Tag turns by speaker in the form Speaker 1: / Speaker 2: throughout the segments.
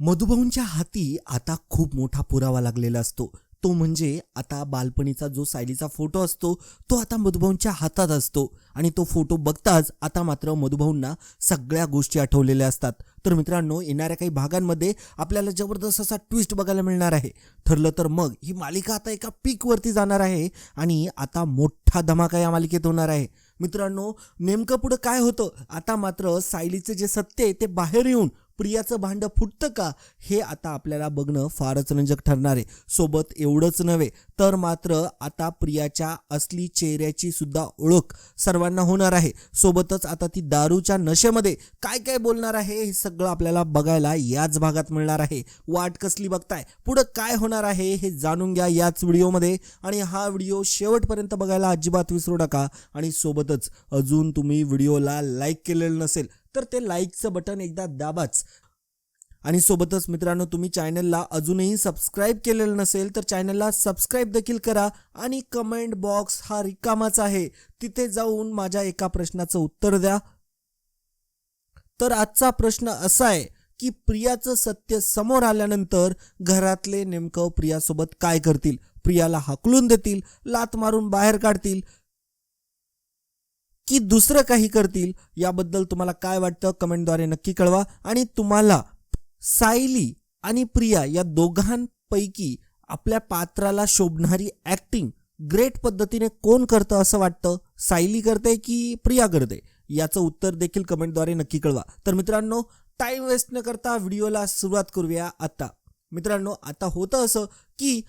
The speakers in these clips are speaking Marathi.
Speaker 1: मधुभाऊंच्या हाती आता खूप मोठा पुरावा लागलेला असतो. तो म्हणजे आता बालपणीचा जो सायलीचा फोटो असतो तो आता मधुभाऊंच्या हातात असतो. आणि तो फोटो बघताच आता मात्र मधुभाऊंना सगळ्या गोष्टी आठवलेल्या असतात. तर मित्रांनो येणाऱ्या काही भागांमध्ये आपल्याला जबरदस्त असा ट्विस्ट बघायला मिळणार आहे. ठरलं तर मग ही मालिका आता एका पीकवरती जाणार आहे आणि आता मोठा धमाका या मालिकेत होणार आहे. मित्रांनो नेमकं पुढं काय होतं? आता मात्र सायलीचं जे सत्य आहे ते बाहेर येऊन प्रियाचं भांडं फुटतं का? हे आता आपल्याला बघणं फारच रंजक ठरणार आहे. सोबत एवढंच नव्हे तर मात्र आता प्रियाच्या असली चेहऱ्याची सुद्धा ओळख सर्वांना होणार आहे. सोबतच आता ती दारूच्या नशेमध्ये काय काय बोलणार आहे हे सगळं आपल्याला बघायला याच भागात मिळणार आहे. वाट कसली बघताय? पुढं काय होणार आहे हे जाणून घ्या याच व्हिडिओमध्ये. आणि हा व्हिडिओ शेवटपर्यंत बघायला अजिबात विसरू नका. आणि सोबतच अजून तुम्ही व्हिडिओला लाईक केलेलं नसेल तर ते लाईकचं बटन एकदा दाबाच. आणि सोबतच मित्रांनो तुम्ही चॅनलला अजूनही सबस्क्राईब केलेलं नसेल तर चॅनलला सबस्क्राईब देखील करा आणि कमेंट बॉक्स हा रिकामाच आहे. तिथे जाऊन माझ्या एका प्रश्नाचं उत्तर द्या. तर आजचा प्रश्न असा आहे की प्रियाचं सत्य समोर आल्यानंतर घरातले नेमकं प्रियासोबत काय करतील? प्रियाला हाकलून देतील? लात मारून बाहेर काढतील? की दुसरं काही करतील याबद्दल तुम्हाला काय वाटतं कमेंटद्वारे नक्की कळवा. आणि तुम्हाला सायली आणि प्रिया या दोघांपैकी आपल्या पात्राला शोभणारी ॲक्टिंग ग्रेट पद्धतीने कोण करतं असं वाटतं? सायली करते की प्रिया करते? याचं उत्तर देखील कमेंटद्वारे नक्की कळवा. तर मित्रांनो टाइम वेस्ट न करता व्हिडिओला सुरुवात करूया आता. मित्रांनो आता होतं असं की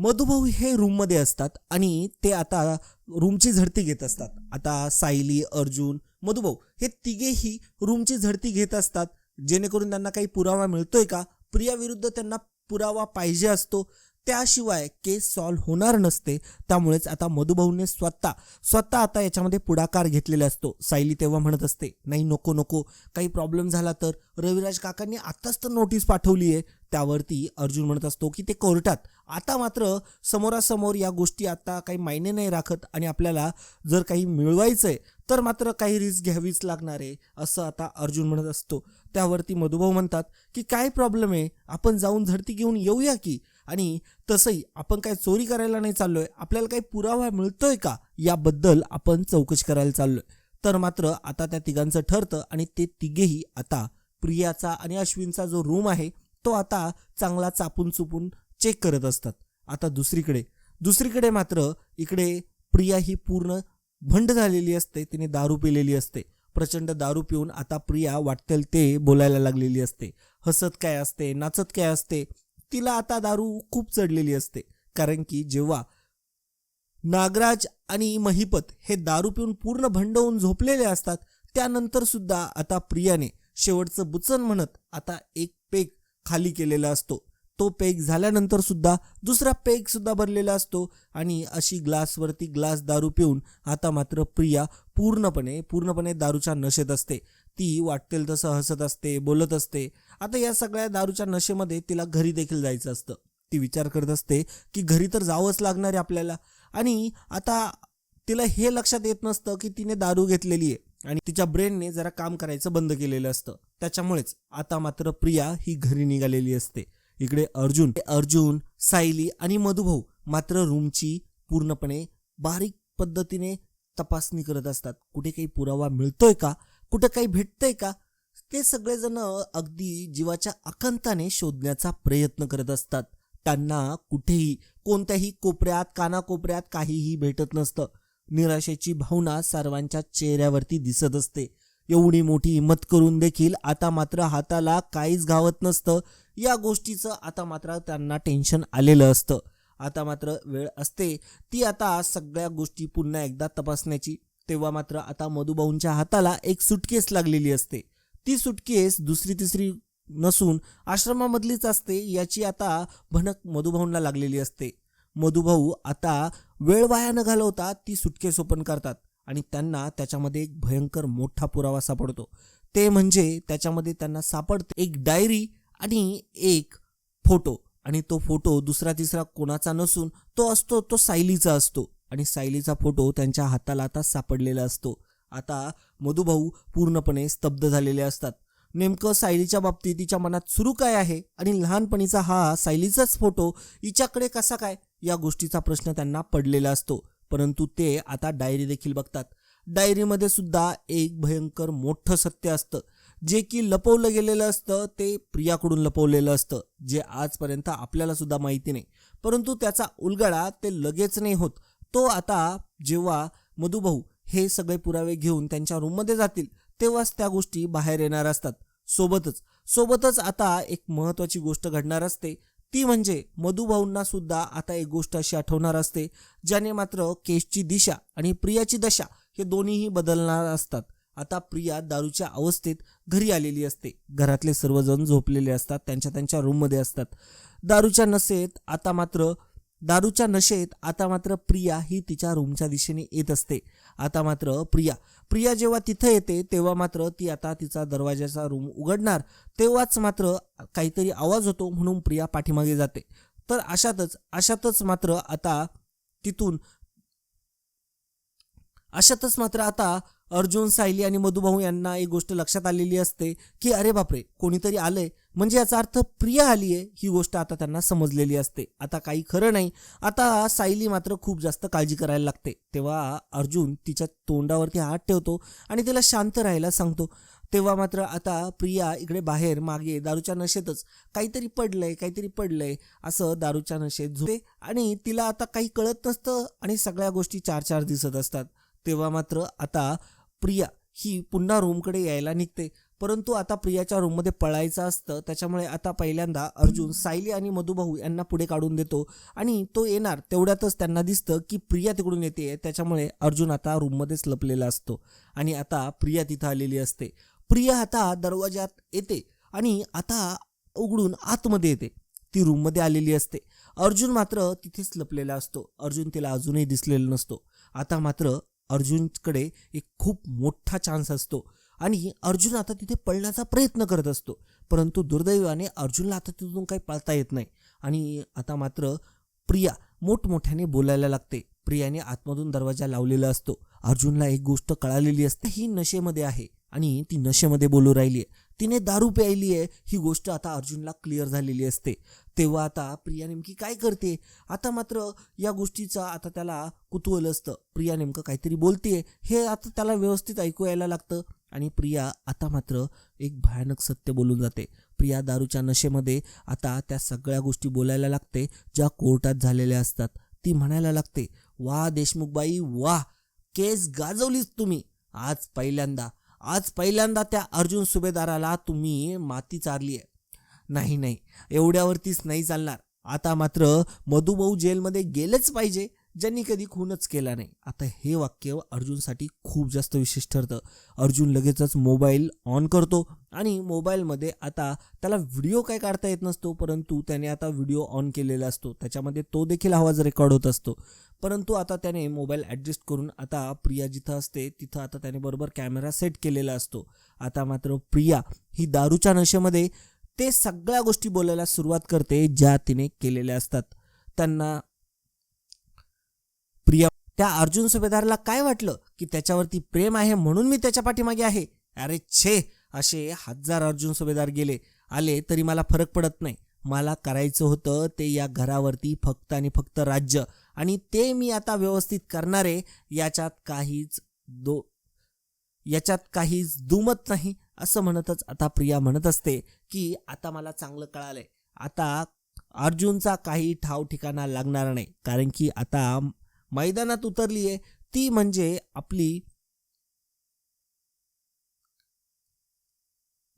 Speaker 1: मधुभाऊ हे रूममध्ये असतात आणि ते आता रूमची झडती घेत असतात. आता सायली अर्जुन मधुभाऊ हे तिघेही रूमची झडती घेत असतात. जेणेकरून त्यांना काही पुरावा मिळतोय का? प्रियाविरुद्ध त्यांना पुरावा पाहिजे असतो. त्याशिवाय केस सॉल्व्ह होणार नसते. त्यामुळेच आता मधुभाऊने स्वतः स्वतः आता याच्यामध्ये पुढाकार घेतलेला असतो. सायली तेव्हा म्हणत असते नाही नको नको. काही प्रॉब्लेम झाला तर रविराज काकांनी आत्ताच तर नोटीस पाठवली आहे त्यावरती अर्जुन म्हणत असतो की ते कोर्टात आता मात्र समोरासमोर या गोष्टी आता काही मायने नाही राखत आणि आपल्याला जर काही मिळवायचं आहे तर मात्र काही रिस्क घ्यावीच लागणार आहे असं आता अर्जुन म्हणत असतो. त्यावरती मधुभाऊ म्हणतात की काय प्रॉब्लेम आहे? आपण जाऊन झडती घेऊन येऊया की? आणि तसंही आपण काय चोरी करायला नाही चाललोय? आपल्याला काही पुरावा मिळतोय का? याबद्दल आपण चौकशी करायला चाललोय. तर मात्र आता त्या तिघांचं ठरतं आणि ते तिघेही आता प्रियाचा आणि अश्विनचा जो रूम आहे तो आता चांगला चापून चुपून चेक करत असतात. आता दुसरीकडे दुसरीकडे मात्र इकडे प्रिया ही पूर्ण भंड झालेली असते तिने दारू पिलेली असते. प्रचंड दारू पिऊन आता प्रिया वाटतेल ते बोलायला लागलेली असते. हसत काय असते नाचत काय असते तिला आता दारू खूप चढलेली असते. कारण की जेव्हा नागराज आणि महिपत हे दारू पिऊन पूर्ण भंड होऊन झोपलेले असतात त्यानंतर सुद्धा आता प्रियाने शेवटचं बुचन म्हणत आता एक पेग खाली केलेला असतो. तो पेग झाल्यानंतर सुद्धा दुसरा पेग सुद्धा भरलेला असतो आणि अशी ग्लासवरती ग्लास दारू पिऊन आता मात्र प्रिया पूर्णपणे पूर्णपणे दारूच्या नशेत असते. ती वाटतेल तसं हसत असते बोलत असते. आता या सगळ्या दारूच्या नशेमध्ये तिला घरी देखील जायचं असतं. ती विचार करत असते की घरी तर जावंच लागणार आहे आपल्याला. आणि आता तिला हे लक्षात येत नसतं की तिने दारू घेतलेली आहे आणि तिच्या ब्रेनने जरा काम करायचं बंद केलेलं असतं. त्याच्यामुळेच आता मात्र प्रिया ही घरी निघालेली असते. इकडे अर्जुन अर्जुन सायली आणि मधुभाऊ मात्र रूमची पूर्णपणे बारीक पद्धतीने तपासणी करत असतात. कुठे काही पुरावा मिळतोय का? कुठं काही भेटतंय का? ते सगळेजण अगदी जीवाच्या आकांताने शोधण्याचा प्रयत्न करत असतात. त्यांना कुठेही कोणत्याही कोपऱ्यात कानाकोपऱ्यात काहीही भेटत नसतं. निराशेची भावना सर्वांच्या चेहऱ्यावरती दिसत असते. एवढी मोठी हिंमत करून देखील आता मात्र हाताला काहीच घावत नसतं. या गोष्टीचं आता मात्र त्यांना टेन्शन आलेलं असतं. आता मात्र वेळ असते. ती आता सगळ्या गोष्टी पुन्हा एकदा तपासण्याची. तेव्हा मात्र आता मधुभाऊंच्या हाताला एक सुटकेस लागलेली असते. ती सुटकेस दुसरी तिसरी नसून आश्रमामधलीच असते याची आता भनक मधुभाऊंना लागलेली असते. मधुभाऊ आता वेळ वाया न घालवता ती सुटकेस ओपन करतात आणि त्यांना त्याच्यामध्ये एक भयंकर मोठा पुरावा सापडतो. ते म्हणजे त्याच्यामध्ये त्यांना सापडते एक डायरी आणि एक फोटो. आणि तो फोटो दुसरा तिसरा कोणाचा नसून तो असतो तो सायलीचा असतो. आणि सायलीचा फोटो त्यांच्या हाताला आता सापडलेला असतो. आता मधुभाऊ पूर्णपणे स्तब्ध झालेले असतात. नेमकं सायलीच्या बाबतीत तिच्या मनात सुरू काय आहे? आणि लहानपणीचा हा सायलीचाच फोटो हिच्याकडे कसा काय? या गोष्टीचा प्रश्न त्यांना पडलेला असतो. परंतु ते आता डायरी देखील बघतात. डायरीमध्ये सुद्धा एक भयंकर मोठं सत्य असतं. जे की लपवलं गेलेलं असतं ते प्रियाकडून लपवलेलं असतं जे आजपर्यंत आपल्याला सुद्धा माहिती नाही. परंतु त्याचा उलगडा ते लगेच नाही होत. तो आता जेव्हा मधुभाऊ हे सगळे पुरावे घेऊन त्यांच्या रूममध्ये जातील तेव्हाच त्या गोष्टी बाहेर येणार असतात. सोबतच सोबतच आता एक महत्त्वाची गोष्ट घडणार असते. ती म्हणजे मधुभाऊंना सुद्धा आता एक गोष्ट अशी आठवणार असते ज्याने मात्र केशची दिशा आणि प्रियाची दशा हे दोन्हीही बदलणार असतात. आता प्रिया दारूच्या अवस्थेत घरी आलेली असते. घरातले सर्वजण झोपलेले असतात त्यांच्या त्यांच्या रूममध्ये असतात. दारूच्या नशेत आता मात्र दारूच्या नशेत आता मात्र प्रिया ही तिच्या रूमच्या दिशेने येत असते. आता मात्र प्रिया प्रिया जेव्हा तिथं येते तेव्हा मात्र ती आता तिचा दरवाजाचा रूम उघडणार. तेव्हाच मात्र काहीतरी आवाज होतो म्हणून प्रिया पाठीमागे जाते. तर अशातच अशातच मात्र आता तिथून अशातच मात्र आता अर्जुन सायली आणि मधुभाऊ यांना एक गोष्ट लक्षात आलेली असते की अरे बापरे कोणीतरी आलंय. म्हणजे याचा अर्थ प्रिया आली आहे ही गोष्ट आता त्यांना समजलेली असते. आता काही खरं नाही. आता सायली मात्र खूप जास्त काळजी करायला लागते. तेव्हा अर्जुन तिच्या तोंडावरती हात ठेवतो आणि तिला शांत राहायला सांगतो. तेव्हा मात्र आता प्रिया इकडे बाहेर मागे दारूच्या नशेतच काहीतरी पडलंय काहीतरी पडलंय असं दारूच्या नशेत झोपते आणि तिला आता काही कळत नसतं आणि सगळ्या गोष्टी चार चार दिसत असतात. तेव्हा मात्र आता प्रिया ही पुन्हा रूमकडे यायला निघते. परंतु आता प्रियाच्या रूममध्ये पळायचं असतं. त्याच्यामुळे आता पहिल्यांदा अर्जुन सायली आणि मधुभाऊ यांना पुढे काढून देतो. आणि तो येणार. तेवढ्यातच त्यांना दिसतं की प्रिया तिकडून येते. त्याच्यामुळे अर्जुन आता रूममध्येच लपलेला असतो. आणि आता प्रिया तिथं आलेली असते. प्रिया आता दरवाज्यात येते आणि आता उघडून आतमध्ये येते. ती रूममध्ये आलेली असते. अर्जुन मात्र तिथेच लपलेला असतो. अर्जुन तिला अजूनही दिसलेला नसतो. आता मात्र अर्जुनकडे एक खूप मोठा चान्स असतो. आणि अर्जुन आता तिथे पळण्याचा प्रयत्न करत असतो. परंतु दुर्दैवाने अर्जुनला आता तिथून काही पळता येत नाही. आणि आता मात्र प्रिया मोठमोठ्याने बोलायला लागते. प्रियाने आतमधून दरवाजा लावलेला असतो. अर्जुनला एक गोष्ट कळालेली असते ही नशेमध्ये आहे. आणि ती नशेमध्ये बोलू राहिली आहे तिने दारू प्यायली आहे ही गोष्ट आता अर्जुनला क्लिअर झालेली असते. तेव्हा आता प्रिया नेमकी काय करते? आता मात्र या गोष्टीचा आता त्याला कुतूहल असतं. प्रिया नेमकं काहीतरी बोलते. हे आता त्याला व्यवस्थित ऐकू यायला लागतं. आणि प्रिया आता मात्र एक भयानक सत्य बोलून जाते. प्रिया दारूच्या नशेमध्ये आता त्या सगळ्या गोष्टी बोलायला लागते ज्या कोर्टात झालेल्या असतात. ती म्हणायला लागते वा देशमुखबाई वा! केस गाजवलीच तुम्ही. आज पहिल्यांदा आज पहिल्यांदा त्या अर्जुन सुभेदाराला तुम्ही माती चारली आहे नाही नाही. एवढ्यावरतीच नाही चालणार. आता मात्र मधुभाऊ जेलमध्ये गेलेच पाहिजे ज्यांनी कधी खूनच केला नाही. आता हे वाक्य अर्जुनसाठी खूप जास्त विशेष ठरतं. अर्जुन लगेचच मोबाईल ऑन करतो आणि मोबाईलमध्ये आता त्याला व्हिडिओ काय काढता येत नसतो परंतु त्याने आता व्हिडिओ ऑन केलेला असतो. त्याच्यामध्ये तो देखील आवाज रेकॉर्ड होत असतो. परंतु आता त्याने मोबाईल ॲडजस्ट करून आता प्रिया जिथं असते तिथं आता त्याने बरोबर कॅमेरा सेट केलेला असतो. आता मात्र प्रिया ही दारूच्या नशेमध्ये ते सगळ्या गोष्टी बोलायला सुरुवात करते ज्या तिने केलेल्या असतात. त्यांना प्रिया त्या अर्जुन सुभेदारला काय वाटलं? की त्याच्यावरती प्रेम आहे म्हणून मी त्याच्या पाठीमागे आहे? अरे छे असे हजार अर्जुन सुभेदार गेले. आले तरी मला फरक पडत नाही. मला करायचं होतं ते या घरावरती फक्त आणि फक्त राज्य. आणि ते मी आता व्यवस्थित करणारे याच्यात काहीच दो याच्यात काहीच दुमत नाही. असं म्हणतच आता प्रिया म्हणत असते की आता मला चांगलं कळालंय. आता अर्जुनचा काही ठाव ठिकाणा लागणार नाही. कारण की आता मैदानात उतरली आहे. ती म्हणजे आपली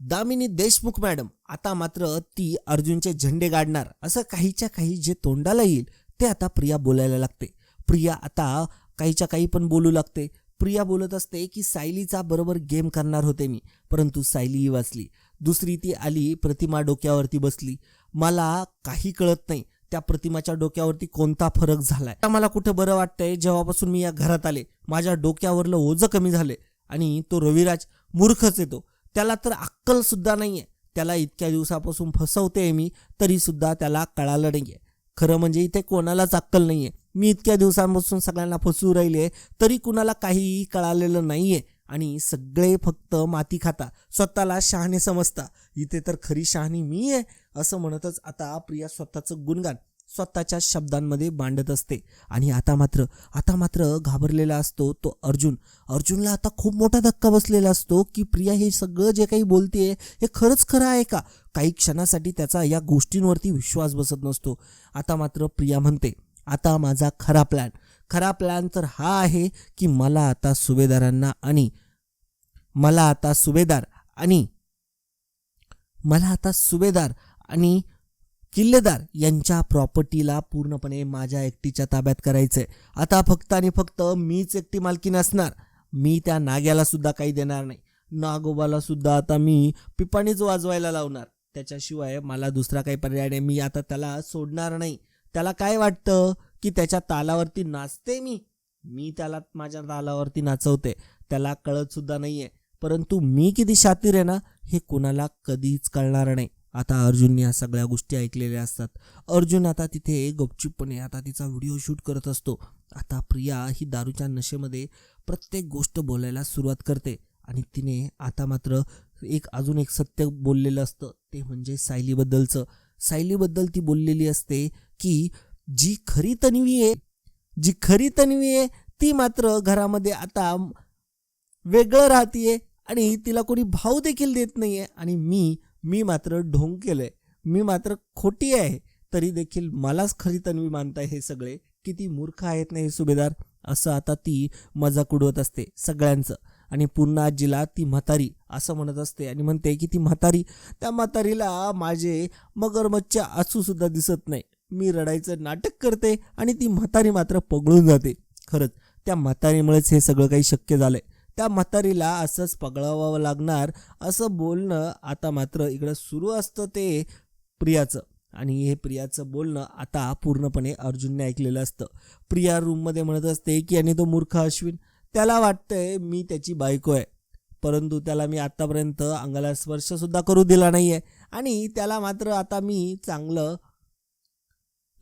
Speaker 1: दामिनी देशमुख मॅडम. आता मात्र ती अर्जुनचे झेंडे गाडणार. असं काहीच्या काही जे तोंडाला येईल ते आता प्रिया बोलायला लागते. प्रिया आता काहीच्या काही पण बोलू लागते. प्रिया बोलत असते की सायलीचा बरोबर गेम करणार होते मी परंतु सायलीही वाचली. दुसरी ती आली प्रतिमा डोक्यावरती बसली. मला काही कळत नाही त्या प्रतिमाच्या डोक्यावरती कोणता फरक झालाय. आता मला कुठं बरं वाटतंय जेव्हापासून मी या घरात आले माझ्या डोक्यावरलं ओझं कमी झाले आणि तो रविराज मूर्खच येतो त्याला तर अक्कल सुद्धा नाहीये. त्याला इतक्या दिवसापासून फसवते मी तरी सुद्धा त्याला कळालं नाहीये. खरं म्हणजे इथे कोणालाच अक्कल नाही आहे मी इतक्या दिवसांपासून सगळ्यांना फसवू राहिले तरी कुणाला काहीही कळालेलं नाही आहे आणि सगळे फक्त माती खाता स्वतःला शहाणे समजता. इथे तर खरी शहाणी मी आहे असं म्हणतच आता प्रिया स्वतःचं गुणगान स्वतःच्या शब्दांमध्ये मांडत असते. आणि आता मात्र आता मात्र घाबरलेला असतो तो अर्जुन. अर्जुनला आता खूप मोठा धक्का बसलेला असतो की प्रिया हे सगळं जे काही बोलते हे खरंच खरं आहे का? काही क्षणासाठी त्याचा या गोष्टींवरती विश्वास बसत नसतो. आता मात्र प्रिया म्हणते आता माझा खरा प्लॅन खरा प्लॅन तर हा आहे की मला आता सुभेदारांना आणि मला आता सुभेदार आणि मला आता सुभेदार आणि किल्लेदार यांच्या प्रॉपर्टीला पूर्णपणे माझ्या एकटीच्या ताब्यात करायचंय. आता फक्त आणि फक्त मीच एकटी मालकीन असणार. मी त्या नाग्याला सुद्धा काही देणार नाही. नागोबाला सुद्धा आता मी पिपाणीच वाजवायला लावणार. त्याच्याशिवाय मला दुसरा काही पर्याय नाही. मी आता त्याला सोडणार नाही. त्याला काय वाटतं? की त्याच्या तालावरती नाचते मी? मी त्याला माझ्या तालावरती नाचवते. त्याला कळत सुद्धा नाहीये. परंतु मी किती शातीर आहे ना हे कुणाला कधीच कळणार नाही. आता अर्जुनने या सगळ्या गोष्टी ऐकलेल्या असतात. अर्जुन आता तिथे गपचूपपणे आता तिचा व्हिडिओ शूट करत असतो. आता प्रिया ही दारूच्या नशेमध्ये प्रत्येक गोष्ट बोलायला सुरुवात करते. आणि तिने आता मात्र एक अजून एक सत्य बोललेलं असतं ते म्हणजे सायलीबद्दलचं. सायलीबद्दल ती बोललेली असते की जी खरी तन्वी आहे जी खरी तन्वी आहे ती मात्र घरामध्ये आता वेगळं राहतीये आणि तिला कोणी भाव देखील देत नाही आहे आणि मी मी मात्र ढोंग केलं आहे मी मात्र खोटी आहे. तरी देखील मलाच खरी तन्वी मानताय हे सगळे. किती मूर्ख आहेत ना हे सुभेदार. असं आता ती मजाक उडवत असते सगळ्यांचं. आणि पुन्हा आजीला ती म्हातारी असं म्हणत असते आणि म्हणते की ती म्हातारी त्या म्हातारीला माझे मगरमच्छच्या आसूसुद्धा दिसत नाही. मी रडायचं नाटक करते आणि ती म्हातारी मात्र पगळून जाते. खरंच त्या म्हातारीमुळेच हे सगळं काही शक्य झालंय. त्या म्हातारीला असंच पगळावावं लागणार असं बोलणं आता मात्र इकडं सुरू असतं ते प्रियाचं. आणि हे प्रियाचं बोलणं आता पूर्णपणे अर्जुनने ऐकलेलं असतं. प्रिया रूममध्ये म्हणत असते की आणि तो मूर्ख अश्विन त्याला वाटतंय मी त्याची बायको आहे. परंतु त्याला मी आत्तापर्यंत अंगाला स्पर्शसुद्धा करू दिला नाही आहे आणि त्याला मात्र आता मी चांगलं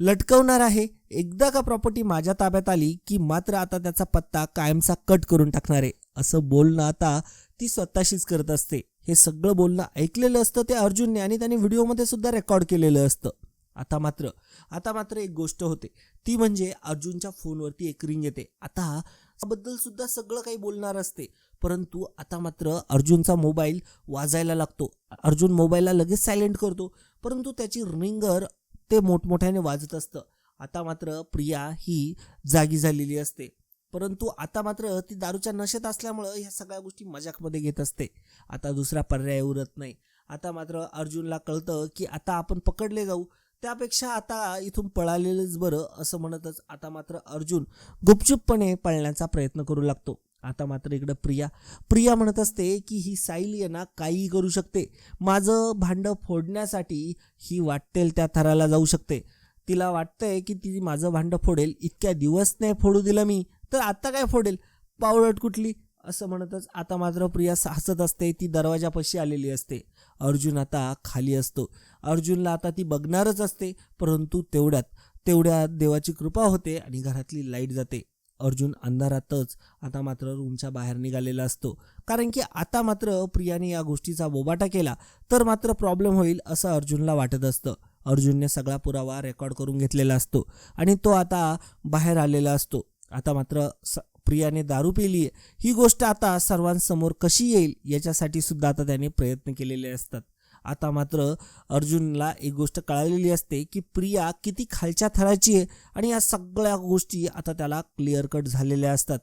Speaker 1: लटकवणार आहे. एकदा का प्रॉपर्टी माझ्या ताब्यात आली की मात्र आता त्याचा पत्ता कायमचा कट करून टाकणार आहे. असं बोलणं आता ती स्वतःशीच करत असते. हे सगळं बोलणं ऐकलेलं असतं ते अर्जुनने आणि त्याने व्हिडिओमध्ये सुद्धा रेकॉर्ड केलेलं असतं. आता मात्र आता मात्र एक गोष्ट होते. ती म्हणजे अर्जुनच्या फोनवरती एक रिंग येते. आता बद्दल सुद्धा सगळं काही बोलणार असते. परंतु आता मात्र अर्जुनचा मोबाईल वाजायला लागतो. अर्जुन मोबाईलला लगेच सायलेंट करतो. परंतु त्याची रिंगर ते मोठमोठ्याने वाजत असतं. आता मात्र प्रिया ही जागी झालेली असते. परंतु आता मात्र ती दारूच्या नशेत असल्यामुळं ह्या सगळ्या गोष्टी मजाकमध्ये घेत असते. आता दुसरा पर्याय उरत नाही. आता मात्र अर्जुनला कळतं की आता आपण पकडले जाऊ. त्यापेक्षा आता इथून पळालेलंच बरं असं म्हणतच आता मात्र अर्जुन गुपचूपपणे पळण्याचा प्रयत्न करू लागतो. आता मात्र इकडं प्रिया प्रिया म्हणत असते की ही सायली आहे काहीही करू शकते. माझं भांडं फोडण्यासाठी ही वाटतेल त्या थराला जाऊ शकते. तिला वाटतंय की ती माझं भांडं फोडेल. इतक्या दिवस नाही फोडू दिलं मी तर आत्ता काय फोडेल? पावलट कुठली असं म्हणतच आता मात्र प्रिया हसत असते ती दरवाजापाशी आलेली असते. अर्जुन आता खाली असतो. अर्जुनला आता ती बघणारच असते परंतु तेवढ्यात तेवढ्यात देवाची कृपा होते आणि घरातली लाइट जाते. अर्जुन अंधारातच आता मात्र रूमच्या बाहेर निघालेला असतो. कारण की आता मात्र प्रियाने या गोष्टीचा बोबाटा केला तर मात्र प्रॉब्लेम होईल असं अर्जुनला वाटत असतं. अर्जुनने सगळा पुरावा रेकॉर्ड करून घेतलेला असतो आणि तो आता बाहेर आलेला असतो. आता मात्र स प्रियाने दारू पिली आहे. ही गोष्ट आता सर्वांसमोर कशी येईल याच्यासाठी सुद्धा आता त्याने प्रयत्न केलेले असतात. आता मात्र अर्जुनला एक गोष्ट कळालेली असते की प्रिया किती खालच्या थराची आहे आणि या सगळ्या गोष्टी आता त्याला क्लिअर कट झालेल्या असतात.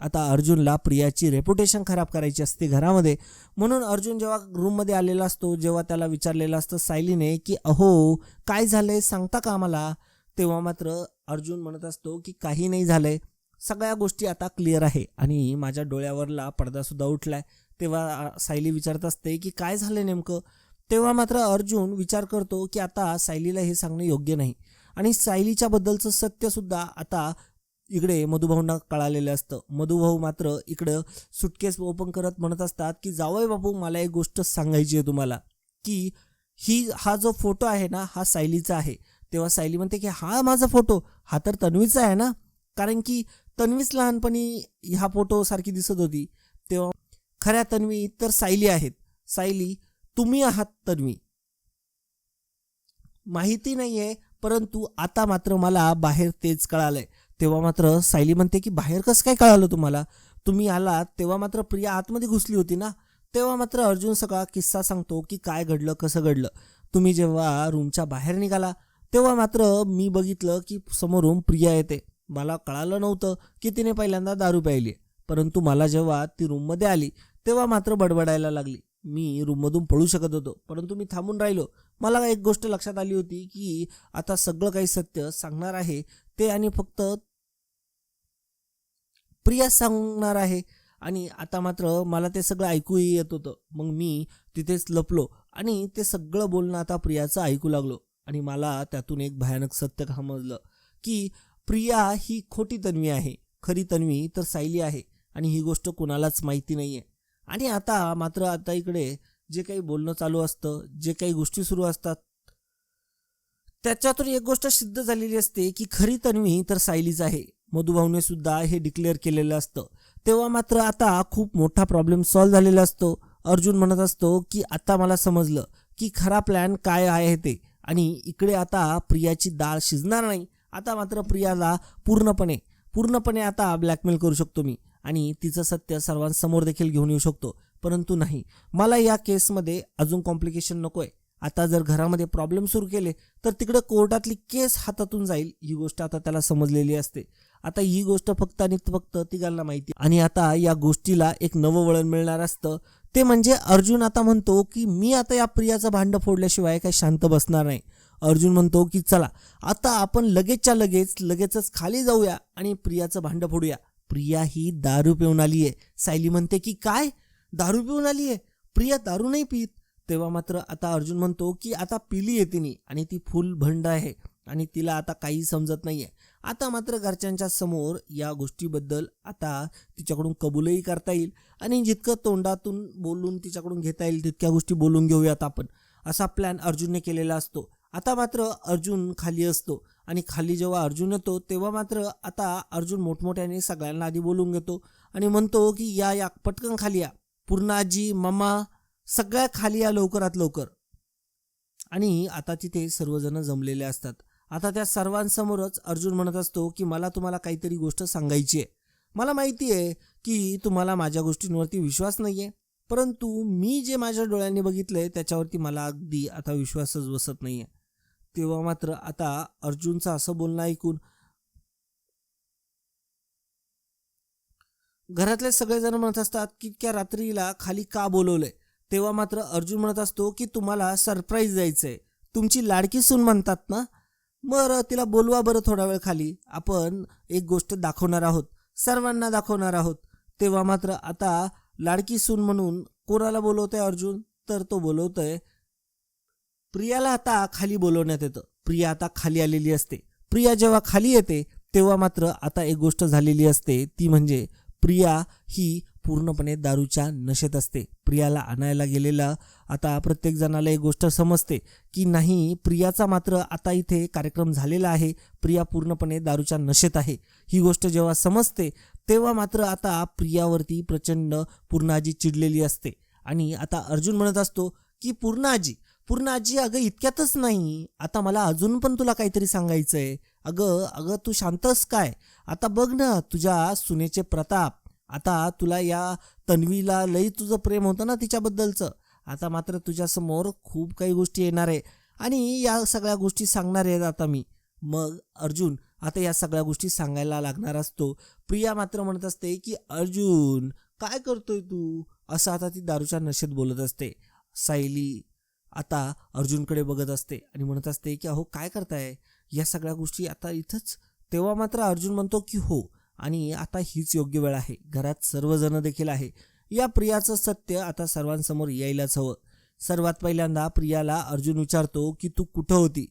Speaker 1: आता अर्जुनला प्रियाची रेप्युटेशन खराब करायची असते घरामध्ये. म्हणून अर्जुन जेव्हा रूममध्ये आलेला असतो जेव्हा त्याला विचारलेलं असतं सायलीने की अहो काय झालंय? सांगता का आम्हाला? तेव्हा मात्र अर्जुन म्हणत असतो की काही नाही झालंय. सगळ्या गोष्टी आता क्लिअर आहे. आणि माझ्या डोळ्यावरला पडदासुद्धा उठलाय. तेव्हा सायली विचारत असते की काय झालं नेमकं? तेव्हा मात्र अर्जुन विचार करतो की आता सायलीला हे सांगणं योग्य नाही. आणि सायलीच्या बद्दलचं सत्यसुद्धा आता इकडे मधुभाऊंना कळालेलं असतं. मधुभाऊ मात्र इकडं सुटकेस ओपन करत म्हणत असतात की जावय बापू मला एक गोष्ट सांगायची आहे तुम्हाला. की ही हा जो फोटो आहे ना हा सायलीचा आहे. तेव्हा सायली म्हणते की हा माझा फोटो हा तर तन्वीचा आहे ना? कारण की तन्वीच लहानपणी ह्या फोटो सारखी दिसत होती. तेव्हा खऱ्या तन्वी तर सायली आहेत. सायली तुम्ही आहात तन्वी. माहिती नाहीये परंतु आता मात्र मला बाहेर तेच कळालंय. तेव्हा मात्र सायली म्हणते की बाहेर कसं काय कळालं तुम्हाला? तुम्ही आलात तेव्हा मात्र प्रिया आतमध्ये घुसली होती ना? तेव्हा मात्र अर्जुन सगळा किस्सा सांगतो की काय घडलं कसं घडलं. तुम्ही जेव्हा रूमच्या बाहेर निघाला तेव्हा मात्र मी बघितलं की समोरून प्रिया येते. मला कळालं नव्हतं की तिने पहिल्यांदा दारू प्यायली. परंतु मला जेव्हा ती रूममध्ये आली तेव्हा मात्र बडबडायला लागली. मी रूममधून पळू शकत होतो परंतु मी थांबून राहिलो. मला एक गोष्ट लक्षात आली होती की आता सगळं काही सत्य सांगणार आहे ते आणि फक्त प्रिया सांगणार आहे. आणि आता मात्र मला ते सगळं ऐकूही येत होतं. मग मी तिथेच लपलो आणि ते सगळं बोलणं आता प्रियाचं ऐकू लागलो. आणि मला त्यातून एक भयानक सत्य समजलं की प्रिया ही खोटी तन्वी आहे खरी तन्वी तर सायली आहे आणि ही गोष्ट कुणालाच माहिती नाही आहे आणि आता मात्र आता इकडे जे काही बोलणं चालू असतं जे काही गोष्टी सुरू असतात त्याच्यातून एक गोष्ट सिद्ध झालेली असते की खरी तन्वी तर सायलीच आहे. मधुभाऊने सुद्धा हे डिक्लेअर केलेलं असतं. तेव्हा मात्र आता खूप मोठा प्रॉब्लेम सॉल्व्ह झालेला असतो. अर्जुन म्हणत असतो की आता मला समजलं की खरा प्लॅन काय आहे ते. आणि इकडे आता प्रियाची डाळ शिजणार नाही. आता मात्र प्रियाला पूर्णपणे पूर्णपणे आता ब्लॅकमेल करू शकतो मी आणि तिचं सत्य सर्वांसमोर देखील घेऊन येऊ शकतो. परंतु नाही मला या केसमध्ये अजून कॉम्प्लिकेशन नको आहे आता जर घरामध्ये प्रॉब्लेम सुरू केले तर तिकडे कोर्टातली केस हातातून जाईल ही गोष्ट आता त्याला समजलेली असते. आता ही गोष्ट फक्त आणि फक्त तिघांना माहिती. आणि आता या गोष्टीला एक नवं वळण मिळणार असतं. ते म्हणजे अर्जुन आता म्हणतो की मी आता या प्रियाचं भांडं फोडल्याशिवाय काही शांत बसणार नाही. अर्जुन म्हणतो की चला आता आपण लगेचच्या लगेच लगेचच खाली जाऊया आणि प्रियाचं भांडं फोडूया. प्रिया ही दारू पिऊन आली आहे सायली म्हणते की काय? दारू पिऊन आली आहे प्रिया दारू नाही पित. तेव्हा मात्र आता अर्जुन म्हणतो की आता पिली आहे तिने आणि ती फुल भंड आहे आणि तिला आता काही समजत नाही आहे आता मात्र घरच्यांच्या समोर या गोष्टीबद्दल आता तिच्याकडून कबूलही करता येईल आणि जितकं तोंडातून बोलून तिच्याकडून घेता येईल तितक्या गोष्टी बोलून घेऊयात आपण. असा प्लॅन अर्जुनने केलेला असतो. आता मात्र अर्जुन खाली असतो. आणि खाली जेव्हा अर्जुन येतो तेव्हा मात्र आता अर्जुन मोठमोठ्याने सगळ्यांना आधी बोलून घेतो आणि म्हणतो की या या पटकन खाली या. पूर्ण आजी मम्मा सगळ्या खाली या लवकरात लवकर. आणि आता तिथे सर्वजण जमलेले असतात. आता त्या सर्वांसमोरच अर्जुन म्हणत असतो की मला तुम्हाला काहीतरी गोष्ट सांगायची आहे. मला माहिती आहे की तुम्हाला माझ्या गोष्टींवरती विश्वास नाही आहे परंतु मी जे माझ्या डोळ्यांनी बघितलं आहे त्याच्यावरती मला अगदी आता विश्वासच बसत नाही आहे तेव्हा मात्र आता अर्जुनचं असं बोलणं ऐकून घरातले सगळेजण म्हणत असतात की इतक्या रात्रीला खाली का बोलवलंय? तेव्हा मात्र अर्जुन म्हणत असतो की तुम्हाला सरप्राईज द्यायचंय. तुमची लाडकी सून म्हणतात ना? बरं तिला बोलवा बरं थोडा वेळ खाली. आपण एक गोष्ट दाखवणार आहोत. सर्वांना दाखवणार आहोत. तेव्हा मात्र आता लाडकी सून म्हणून कोणाला बोलवतोय अर्जुन? तर तो बोलवतोय प्रियाला आता खाली बोलवण्यात येतं. प्रिया आता खाली आलेली असते. प्रिया जेव्हा खाली येते तेव्हा मात्र आता एक गोष्ट झालेली असते. ती म्हणजे प्रिया ही पूर्णपणे दारूच्या नशेत असते. प्रियाला आणायला गेलेला आता प्रत्येक जणाला एक गोष्ट समजते की नाही प्रियाचा मात्र आता इथे कार्यक्रम झालेला आहे. प्रिया पूर्णपणे दारूच्या नशेत आहे. ही गोष्ट जेव्हा समजते तेव्हा मात्र आता प्रियावरती प्रचंड पूर्णाजी चिडलेली असते. आणि आता अर्जुन म्हणत असतो की पूर्णाजी पूर्ण आजी अगं इतक्यातच नाही. आता मला अजून पण तुला काहीतरी सांगायचं आहे अगं अगं तू शांतस काय? आता बघ ना तुझ्या सुनेचे प्रताप. आता तुला या तन्वीला लई तुझं प्रेम होतं ना तिच्याबद्दलचं. आता मात्र तुझ्यासमोर खूप काही गोष्टी येणार आहे. आणि या सगळ्या गोष्टी सांगणार आहेत आता मी. मग अर्जुन आता या सगळ्या गोष्टी सांगायला लागणार असतो. प्रिया मात्र म्हणत असते की अर्जुन काय करतोय तू? असं आता ती दारूच्या नशेत बोलत असते. सायली आता अर्जुनकडे बघत असते आणि म्हणत असते की अहो काय करताय? या सगळ्या गोष्टी आता इथंच? तेव्हा मात्र अर्जुन म्हणतो की हो आणि आता हीच योग्य वेळ आहे. घरात सर्वजण देखील आहे. या प्रियाचं सत्य आता सर्वांसमोर यायलाच हवं. सर्वात पहिल्यांदा प्रियाला अर्जुन विचारतो की तू कुठं होती?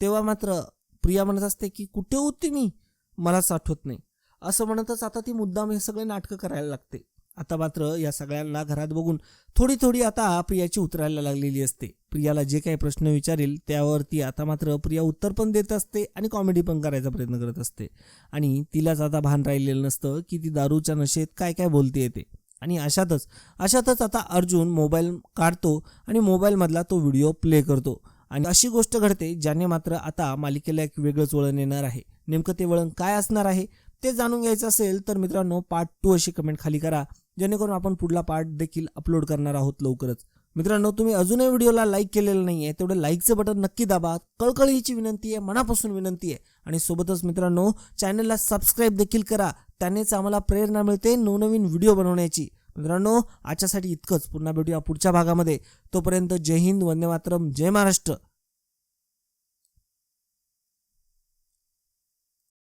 Speaker 1: तेव्हा मात्र प्रिया म्हणत असते की कुठे होती मी? मलाच आठवत नाही. असं म्हणतच आता ती मुद्दाम हे सगळे नाटकं करायला लागते. आता मात्र या सगळ्यांना घरात बघून थोडी थोडी आता प्रियाची उतरायला लागलेली असते. प्रियाला जे काही प्रश्न विचारेल त्यावरती आता मात्र प्रिया उत्तर पण देत असते आणि कॉमेडी पण करायचा प्रयत्न करत असते. आणि तिलाच आता भान राहिलेलं नसतं की ती दारूच्या नशेत काय काय बोलते येते आणि अशातच अशातच आता अर्जुन मोबाईल काढतो आणि मोबाईलमधला तो व्हिडिओ प्ले करतो. आणि अशी गोष्ट घडते ज्याने मात्र आता मालिकेला एक वेगळंच वळण येणार आहे. नेमकं ते वळण काय असणार आहे ते जाणून घ्यायचं असेल तर मित्रांनो पार्ट टू अशी कमेंट खाली करा. जेणेकरून आपण पुढला पार्ट देखील अपलोड करणार आहोत लवकरच. मित्रांनो तुम्ही अजूनही व्हिडिओला लाईक केलेलं नाही आहे तेवढं लाईकचं बटन नक्की दाबा. कळकळीची विनंती आहे मनापासून विनंती आहे. आणि सोबतच मित्रांनो चॅनलला सबस्क्राईब देखील करा. त्यानेच आम्हाला प्रेरणा मिळते नवनवीन व्हिडिओ बनवण्याची. मित्रांनो आजच्यासाठी इतकंच. पुन्हा भेटूया पुढच्या भागामध्ये. तोपर्यंत जय हिंद वंदे मातरम जय महाराष्ट्र.